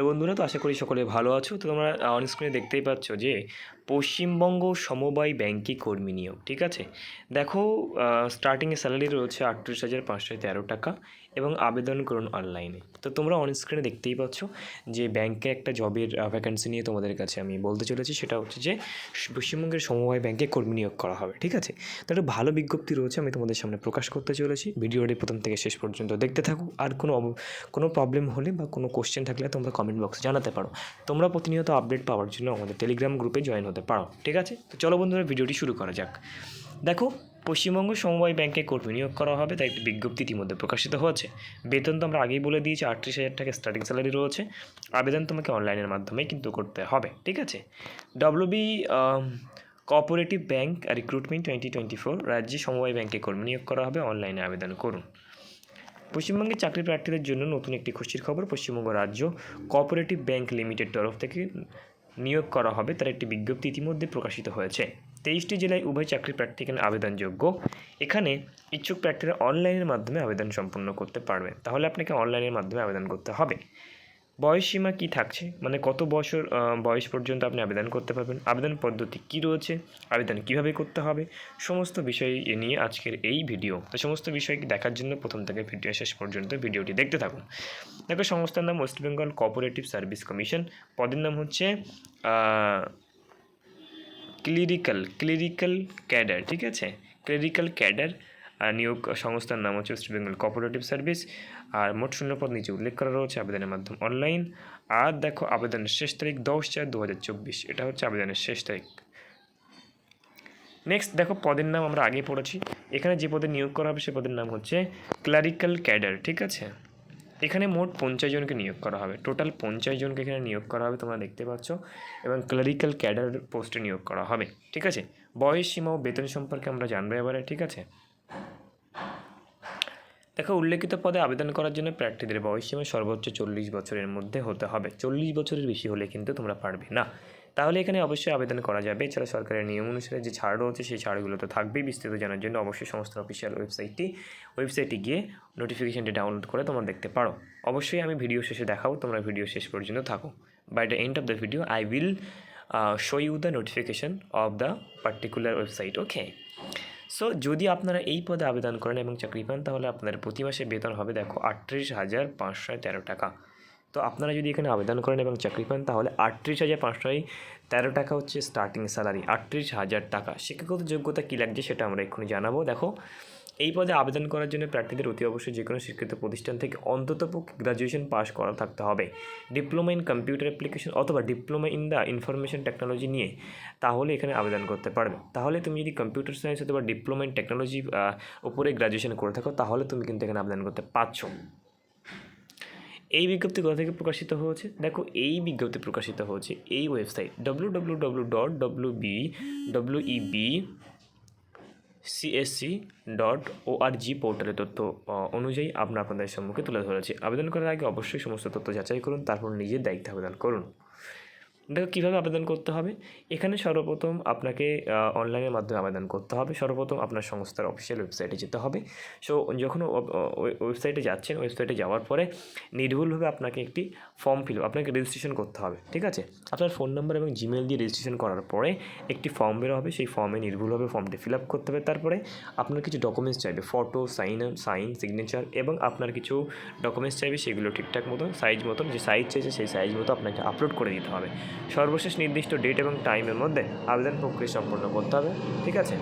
Hello বন্ধুরা, তো আশা করি সকলে ভালো আছো। তো তোমরা অন স্ক্রিনে দেখতেই পাচ্ছ যে, পশ্চিমবঙ্গ সমবায় ব্যাংকে কর্মী নিয়োগ, ঠিক আছে? দেখো স্টার্টিংয়ে স্যালারি রয়েছে আটত্রিশ হাজার পাঁচশো তেরো টাকা। এবং আবেদন করুন অনলাইনে তো তোমরা অনস্ক্রিনে দেখতেই পাচ্ছ যে ব্যাংকে একটা জবের ভ্যাকেন্সি নিয়ে তোমাদের কাছে আমি বলতে চলেছি। সেটা হচ্ছে যে পশ্চিমবঙ্গের সমবায় ব্যাংকে কর্মী নিয়োগ করা হবে, ঠিক আছে? তো একটা ভালো বিজ্ঞপ্তি রয়েছে, আমি তোমাদের সামনে প্রকাশ করতে চলেছি। ভিডিওটি প্রথম থেকে শেষ পর্যন্ত দেখতে থাকো। আর কোনো কোনো প্রবলেম হলে বা কোনো কোশ্চেন থাকলে তোমরা কমেন্ট বক্সে জানাতে পারো। তোমরা প্রতিনিয়ত আপডেট পাওয়ার জন্য আমাদের টেলিগ্রাম গ্রুপে জয়েন হতে পারো, ঠিক আছে? তো চলো বন্ধুরা, ভিডিওটি শুরু করা যাক। দেখো পশ্চিমবঙ্গ সমবায় ব্যাংকে কর্মী নিয়োগ করা হবে, তাই একটি বিজ্ঞপ্তি ইতিমধ্যে প্রকাশিত হয়েছে। বেতন তো আমরা আগেই বলে দিয়েছি, আটত্রিশ হাজার টাকা স্টার্টিং স্যালারি রয়েছে। আবেদন তোমাকে অনলাইনের মাধ্যমে কিন্তু করতে হবে, ঠিক আছে? WB cooperative bank recruitment twenty twenty four রাজ্যে সমবায় ব্যাংকে কর্মী নিয়োগ করা হবে অনলাইনে আবেদন করুন। পশ্চিমবঙ্গের চাকরি প্রার্থীদের জন্য নতুন একটি খুশির খবর, পশ্চিমবঙ্গ রাজ্য কোঅপারেটিভ ব্যাংক লিমিটেড তরফ থেকে নিয়োগ করা হবে, তার একটি বিজ্ঞপ্তি ইতিমধ্যে প্রকাশিত হয়েছে। তেইশটি জেলায় উভয় চাকরি প্রার্থী এখানে আবেদনযোগ্য। এখানে ইচ্ছুক প্রার্থীরা অনলাইনের মাধ্যমে আবেদন সম্পন্ন করতে পারবেন। তাহলে আপনাকে অনলাইনের মাধ্যমে আবেদন করতে হবে। বয়স সীমা কী থাকছে? মানে কত বছর বয়স পর্যন্ত আপনি আবেদন করতে পারবেন? আবেদন পদ্ধতি কী রয়েছে? আবেদন কীভাবে করতে হবে? সমস্ত বিষয় নিয়ে আজকের এই ভিডিও। তো সমস্ত বিষয়কে দেখার জন্য প্রথম থেকে ভিডিও শেষ পর্যন্ত ভিডিওটি দেখতে থাকুন। দেখো, সংস্থার নাম West Bengal cooperative service commission. পদের নাম হচ্ছে ক্লিরিক্যাল ক্লিরিক্যাল ক্যাডার, ঠিক আছে? ক্লিরিক্যাল ক্যাডার, আর নিয়োগ সংস্থার নাম হচ্ছে ওয়েস্ট বেঙ্গল কোঅপারেটিভ সার্ভিস, আর মোট শূন্যপদ নিচে উল্লেখ করা রয়েছে আবেদনের মাধ্যম অনলাইন। আর দেখো, আবেদনের শেষ তারিখ দশ চার দু হাজার চব্বিশ, এটা হচ্ছে আবেদনের শেষ তারিখ। নেক্সট দেখো, পদের নাম আমরা আগে পড়েছি। এখানে যে পদে নিয়োগ করা হবে, সে পদের নাম হচ্ছে ক্লারিক্যাল ক্যাডার, ঠিক আছে? এখানে মোট পঞ্চাশ জনকে নিয়োগ করা হবে। টোটাল পঞ্চাশ জনকে এখানে নিয়োগ করা হবে, তোমরা দেখতে পাচ্ছ। এবং ক্লারিক্যাল ক্যাডার পোস্টে নিয়োগ করা হবে, ঠিক আছে? বয়স সীমা ও বেতন সম্পর্কে আমরা জানব এবারে, ঠিক আছে? দেখো, উল্লেখিত পদে আবেদন করার জন্য প্রার্থীদের বয়সসীমা সর্বোচ্চ চল্লিশ বছরের মধ্যে হতে হবে। চল্লিশ বছরের বেশি হলে কিন্তু তোমরা পারবে না। তাহলে এখানে অবশ্যই আবেদন করা যাবে। এছাড়া সরকারের নিয়ম অনুসারে যে ছাড় রয়েছে, সেই ছাড়গুলো তো থাকবেই। বিস্তৃত জানার জন্য অবশ্যই সংস্থার অফিসিয়াল ওয়েবসাইটটি ওয়েবসাইটে গিয়ে নোটিফিকেশানটি ডাউনলোড করে তোমরা দেখতে পারো। অবশ্যই আমি ভিডিও শেষে দেখাবো, তোমরা ভিডিও শেষ পর্যন্ত থাকো। By the end of the video I will show you the notification of the particular website okay so যদি আপনারা এই পদে আবেদন করেন এবং চাকরি পান, তাহলে আপনাদের প্রতি মাসে বেতন হবে, দেখো, আটত্রিশ হাজার পাঁচশো তেরো টাকা। তো আপনারা যদি এখানে আবেদন করেন এবং চাকরি পান তাহলে আটত্রিশ হাজার পাঁচশোয় তেরো টাকা হচ্ছে স্টার্টিং স্যালারি আটত্রিশ হাজার টাকা। শিক্ষাগত যোগ্যতা কী লাগছে সেটা আমরা এক্ষুনি জানাব। দেখো, এই পদে আবেদন করার জন্য প্রার্থীদের অতি অবশ্যই যে কোনো স্বীকৃত প্রতিষ্ঠান থেকে অন্তত গ্রাজুয়েশন পাস করা থাকতে হবে। ডিপ্লোমা ইন কম্পিউটার অ্যাপ্লিকেশন অথবা diploma in the information technology নিয়ে তাহলে এখানে আবেদন করতে পারবে। তাহলে তুমি যদি কম্পিউটার সায়েন্স অথবা ডিপ্লোমা ইন টেকনোলজি উপরে গ্রাজুয়েশন করে থাকো, তাহলে তুমি কিন্তু এখানে আবেদন করতে পারছ। এই বিজ্ঞপ্তি কোথা থেকে প্রকাশিত হয়েছে? দেখো, এই বিজ্ঞপ্তি প্রকাশিত হয়েছে এই website W W W dot W B W E B CSC dot O R G পোর্টালের তথ্য অনুযায়ী আপনার আপনাদের সম্মুখে তুলে ধরেছে। আবেদন করার আগে অবশ্যই সমস্ত তথ্য যাচাই করুন, তারপর নিজের দায়িত্ব আবেদন করুন। দেখো কীভাবে আবেদন করতে হবে? এখানে সর্বপ্রথম আপনাকে অনলাইনের মাধ্যমে আবেদন করতে হবে। সর্বপ্রথম আপনার সংস্থার অফিসিয়াল ওয়েবসাইটে যেতে হবে। সো, যখন ওয়েবসাইটে যাচ্ছেন ওয়েবসাইটে যাওয়ার পরে নির্ভুলভাবে আপনাকে একটি ফর্ম ফিল আপনাকে রেজিস্ট্রেশন করতে হবে, ঠিক আছে? আপনার ফোন নাম্বার এবং জিমেল দিয়ে রেজিস্ট্রেশন করার পরে একটি ফর্ম বেরো হবে। সেই ফর্মে নির্ভুলভাবে ফর্মটি ফিল আপ করতে হবে। তারপরে আপনার কিছু ডকুমেন্টস চাইবে ফটো সাইন সাইন সিগনেচার এবং আপনার কিছু ডকুমেন্টস চাইবে, সেগুলো ঠিকঠাক মতন সাইজ মতন, যে সাইজ চাইছে, সেই সাইজ মতো আপনাকে আপলোড করে দিতে হবে। সর্বশেষ নির্দিষ্ট ডেট এবং টাইমের মধ্যে আবেদন প্রক্রিয়া সম্পন্ন করতে হবে, ঠিক আছে?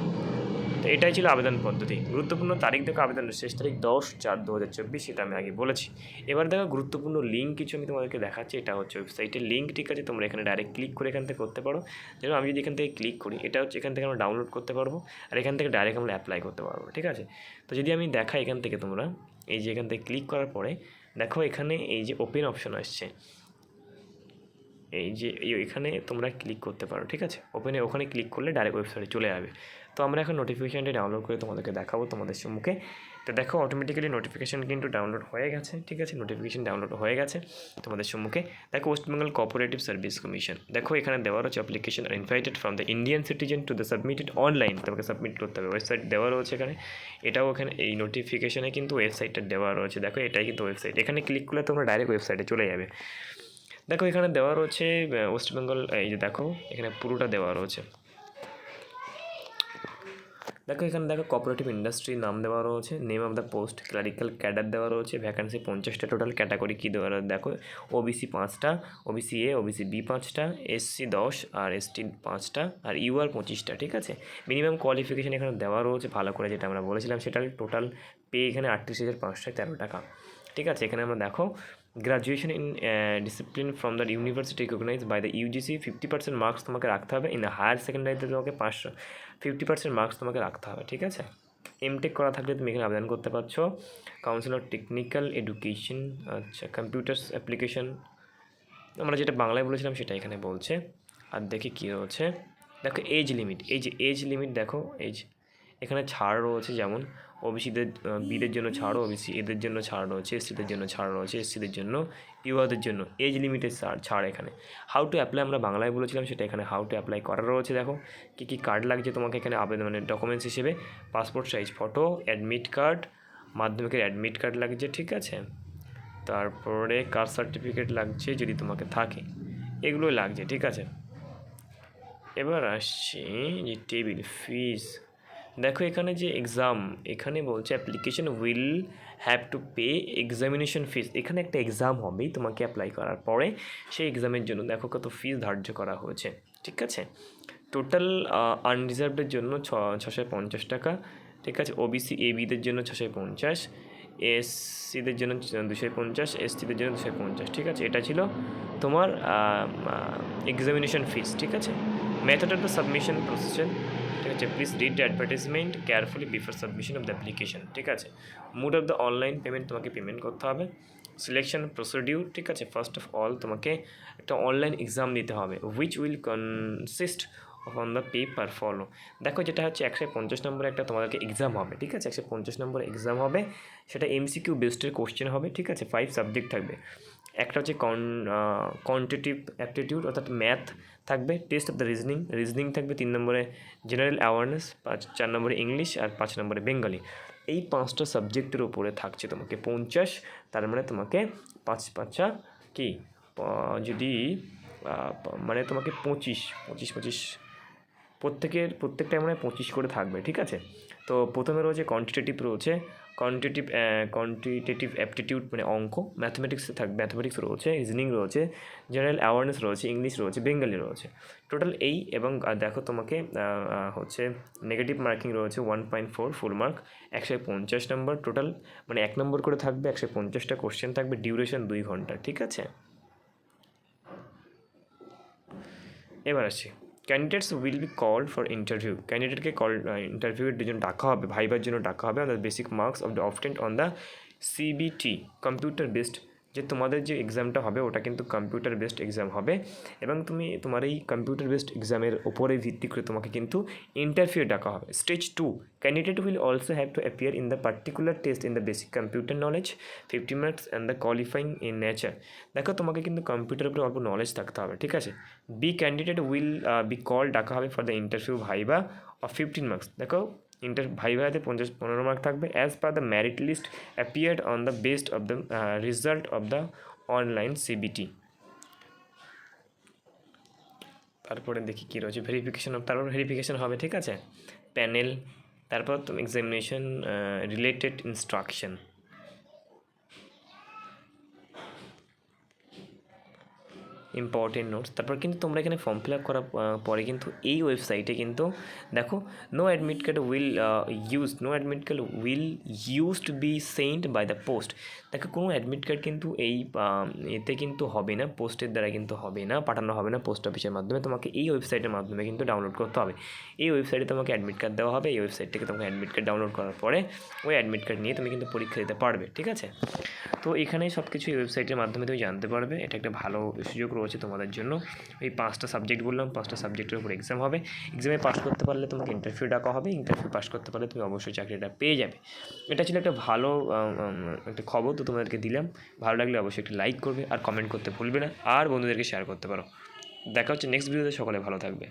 তো এটাই ছিল আবেদন পদ্ধতি। গুরুত্বপূর্ণ তারিখ দেখো, আবেদনের শেষ তারিখ দশ চার দু হাজার চব্বিশ, সেটা আমি আগে বলেছি। এবার দেখো, গুরুত্বপূর্ণ লিঙ্ক কিছু আমি তোমাদেরকে দেখাচ্ছি, এটা হচ্ছে ওয়েবসাইটের লিঙ্ক ঠিক আছে? তোমরা এখানে ডাইরেক্ট ক্লিক করে এখান থেকে করতে পারো। যেমন আমি যদি এখান থেকে ক্লিক করি, এটা হচ্ছে এখান থেকে আমরা ডাউনলোড করতে পারব, আর এখান থেকে ডাইরেক্ট আমরা অ্যাপ্লাই করতে পারব, ঠিক আছে? তো যদি আমি দেখাই এখান থেকে তোমরা, এই যে এখান থেকে ক্লিক করার পরে, দেখো এখানে এই যে ওপেন অপশন আসছে। এই যে এখানে তোমরা ক্লিক করতে পারো, ঠিক আছে? ওপেনে ওখানে ক্লিক করলে ডাইরেক্ট ওয়েবসাইটে চলে যাবে। তো আমরা এখন নোটিফিকেশানটি ডাউনলোড করে তোমাদেরকে দেখাবো তোমাদের সম্মুখে। তো দেখো অটোমেটিক্যালি নোটিফিকেশান কিন্তু ডাউনলোড হয়ে গেছে, ঠিক আছে? নোটিফিকেশান ডাউনলোড হয়ে গেছে তোমাদের সম্মুখে। দেখো West Bengal cooperative service commission দেখো, এখানে দেওয়া রয়েছে application R invited from the Indian citizen to the submitted online তোমাকে সাবমিট করতে হবে। ওয়েবসাইট দেওয়া রয়েছে এখানে। এটাও এখানে, এই নোটিফিকেশানে কিন্তু ওয়েবসাইটটা দেওয়া রয়েছে। দেখো, এটাই কিন্তু ওয়েবসাইট এখানে ক্লিক করলে তোমরা ডাইরেক্ট ওয়েবসাইটে চলে যাবে। দেখো, এখানে দেওয়া রয়েছে ওয়েস্ট বেঙ্গল এই যে দেখো, এখানে পুরোটা দেওয়া রয়েছে। দেখো, এখানে দেখো কোঅপারেটিভ ইন্ডাস্ট্রি নাম দেওয়া রয়েছে name of the post clerical cadre দেওয়া রয়েছে ভ্যাকান্সি পঞ্চাশটা টোটাল ক্যাটাগরি কী দেওয়া রয়েছে, দেখো ওবিসি পাঁচটা ও ওবিসি এ ওবিসি বি পাঁচটা এসসি দশ আর এসটি পাঁচটা, আর ইউআর পঁচিশটা, ঠিক আছে? মিনিমাম কোয়ালিফিকেশান এখানে দেওয়া রয়েছে, ভালো করে যেটা আমরা বলেছিলাম, সেটা টোটাল পে এখানে আটত্রিশ হাজার পাঁচশো তেরো টাকা, ঠিক আছে? এখানে আমরা দেখো graduation in discipline from the university recognise by the UGC fifty percent marks তোমাকে রাখতে হবে ইন হায়ার সেকেন্ডারিতে তোমাকে পাঁচশো ফিফটি পার্সেন্ট মার্কস তোমাকে রাখতে হবে, ঠিক আছে? এমটেক করা থাকলে তুমি এখানে আবেদন করতে পারছ। কাউন্সিল অফ টেকনিক্যাল এডুকেশন আচ্ছা কম্পিউটার্স অ্যাপ্লিকেশন আমরা যেটা বাংলায় বলেছিলাম সেটা এখানে বলছে। আর দেখি কী রয়েছে দেখো এজ লিমিট এই যে এজ লিমিট দেখো এজ এখানে ছাড় রয়েছে যেমন ওবিসিদের বিদের জন্য ছাড় ওবিসি এদের জন্য ছাড় রয়েছে এসসিদের জন্য ছাড় রয়েছে এসসিদের জন্য ইউআদের জন্য এজ লিমিটের ছাড় ছাড় এখানে। হাউ টু অ্যাপ্লাই আমরা বাংলায় বলেছিলাম, সেটা এখানে হাউ টু অ্যাপ্লাই করা রয়েছে, দেখো। কী কী কার্ড লাগছে তোমাকে এখানে আবেদন মানে ডকুমেন্টস হিসেবে passport size photo admit card মাধ্যমিকের অ্যাডমিট কার্ড লাগছে, ঠিক আছে? তারপরে কাস্ট সার্টিফিকেট লাগছে, যদি তোমাকে থাকে। এগুলোই লাগছে, ঠিক আছে? এবার আসছি যে টেবিল ফিস দেখো এখানে যে এক্সাম এখানে বলছে application will have to pay examination fees এখানে একটা এক্সাম হবেই তোমাকে অ্যাপ্লাই করার পরে, সেই এক্সামের জন্য। দেখো কত ফিস ধার্য করা হয়েছে, ঠিক আছে? টোটাল আনরিজার্ভডের জন্য ছ, ছশো পঞ্চাশ টাকা, ঠিক আছে? ওবিসি এবিদের জন্য ছশো পঞ্চাশ এসসিদের জন্য দুশো পঞ্চাশ এসটিদের জন্য দুশো পঞ্চাশ, ঠিক আছে? এটা ছিল তোমার এক্সামিনেশন ফিস ঠিক আছে? Method of the submission processor ঠিক আছে please read the advertisement carefully before submission of the application ঠিক আছে? Mode of the online payment তোমাকে পেমেন্ট করতে হবে। সিলেকশন প্রসিডিউর ঠিক আছে? ফার্স্ট অফ অল তোমাকে একটা অনলাইন এক্সাম দিতে হবে which will consist on the paper follow দেখো, যেটা হচ্ছে, একশো পঞ্চাশ নম্বরে একটা তোমাদেরকে এক্সাম হবে, ঠিক আছে? একশো পঞ্চাশ নম্বর এক্সাম হবে, সেটা এমসিকিউ বেসডের কোশ্চেন হবে, ঠিক আছে? ফাইভ সাবজেক্ট থাকবে। একটা হচ্ছে কন কোয়ান্টিটিভ অ্যাপটিটিউড অর্থাৎ ম্যাথ থাকবে test of the reasoning reasoning থাকবে তিন নম্বরে জেনারেল অ্যাওয়ারনেস পাঁচ, চার নম্বরে ইংলিশ আর পাঁচ নম্বরে বেঙ্গলি এই পাঁচটা সাবজেক্টের উপরে থাকছে তোমাকে পঞ্চাশ, তার মানে তোমাকে পাঁচ পাঁচা কি? যদি মানে তোমাকে পঁচিশ পঁচিশ পঁচিশ। প্রত্যেকের প্রত্যেকটাই মানে পঁচিশ করে থাকবে, ঠিক আছে? তো প্রথমে রয়েছে কোয়ান্টিটেটিভ রয়েছে কোয়ান্টিটিভ কোয়ান্টিটেটিভ অ্যাপটিটিউড মানে অঙ্ক ম্যাথমেটিক্স থাক ম্যাথমেটিক্স রয়েছে রিজনিং রয়েছে জেনারেল অ্যাওয়ারনেস রয়েছে ইংলিশ রয়েছে বেঙ্গলি রয়েছে। টোটাল এই এবং দেখো তোমাকে হচ্ছে নেগেটিভ মার্কিং রয়েছে one point four full mark একশো পঞ্চাশ নম্বর টোটাল মানে এক নম্বর করে থাকবে, একশো পঞ্চাশটা কোশ্চেন থাকবে ডিউরেশন দুই ঘণ্টা, ঠিক আছে? এবার আসছি। Candidates will be call for interview ক্যান্ডিডেটকে call ইন্টারভিউয়ের জন্য ডাকা হবে ভাইবার জন্য ডাকা হবে on the basic marks of the obtained on the CBT computer based যে তোমাদের যে এক্সামটা হবে, ওটা কিন্তু কম্পিউটার বেসড এক্সাম হবে এবং তুমি তোমার এই কম্পিউটার বেসড এক্সামের ওপরে ভিত্তি করে তোমাকে কিন্তু ইন্টারভিউ ডাকা হবে। Stage two candidate will also have to appear in the particular test in the basic computer knowledge fifty marks and the qualifying in nature দেখো, তোমাকে কিন্তু কম্পিউটার উপরে অল্প নলেজ থাকতে হবে, ঠিক আছে? B candidate will be call ডাকা হবে for the interview viva of fifteen marks দেখো ইন্টার ভাইভাতে পঞ্চাশ পনেরো মার্ক থাকবে as per the merit list appeared on the best of the result of the online CBT তারপরে দেখি কী রয়েছে ভেরিফিকেশন তারপর ভেরিফিকেশন হবে, ঠিক আছে? প্যানেল তারপর examination related instruction important notes তারপর কিন্তু তোমরা এখানে ফর্ম ফিল আপ করার পরে কিন্তু এই ওয়েবসাইটে কিন্তু দেখো no admit card will use no admit card will use to be sent by the post দেখো, কোনো অ্যাডমিট কার্ড কিন্তু এই এতে কিন্তু হবে না পোস্টের দ্বারা কিন্তু হবে না, পাঠানো হবে না পোস্ট অফিসের মাধ্যমে। তোমাকে এই ওয়েবসাইটের মাধ্যমে কিন্তু ডাউনলোড করতে হবে। এই ওয়েবসাইটে তোমাকে অ্যাডমিট কার্ড দেওয়া হবে, এই ওয়েবসাইট থেকে তোমাকে অ্যাডমিট কার্ড ডাউনলোড করার পরে ওই অ্যাডমিট কার্ড নিয়ে তুমি কিন্তু পরীক্ষা দিতে পারবে, ঠিক আছে? তো এখানে সব কিছু এই ওয়েবসাইটের মাধ্যমে তুমি জানতে পারবে। এটা একটা ভালো সুযোগ রয়েছে তোমাদের জন্য। এই পাঁচটা সাবজেক্ট বললাম, পাঁচটা সাবজেক্টের উপর এক্সাম হবে। এক্সামে পাস করতে পারলে তোমাকে ইন্টারভিউ ডাকা হবে। ইন্টারভিউ পাস করতে পারলে তুমি অবশ্যই চাকরিটা পেয়ে যাবে। এটা ছিল একটা ভালো একটা খবর তো তোমাদেরকে দিলাম। ভালো লাগলে অবশ্যই একটা লাইক করবে আর কমেন্ট করতে ভুলবে না। আর বন্ধুদেরকে শেয়ার করতে পারো। দেখা হচ্ছে নেক্সট ভিডিওতে সকলে ভালো থাকবে।